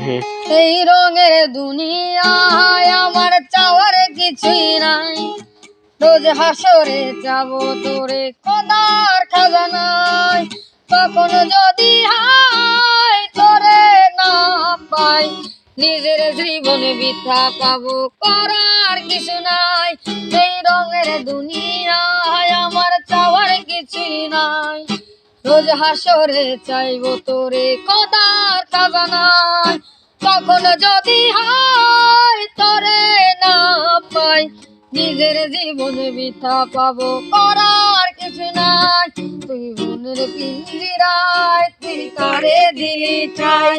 এই রঙের দুনিয়ায় আমার চাওয়ার কিছুই নাই। রোজ হাসরে যাব তোরে কদার খাজানায়। কখন যদি হাই তোরে না পাই, নিজের জীবনে বৃথা পাবো করার কিছু নাই। এই রঙের দুনিয়ায় রোজ হাসরে চাইব তোরে কদার খাজানায়। কখন যদি হয় তোরে না পাই, নিজের জীবনে বৃথা পাবো, করার কিছু নাই। তুই মনের পিঞ্জিরায়, তুই তারে দিলি চাই?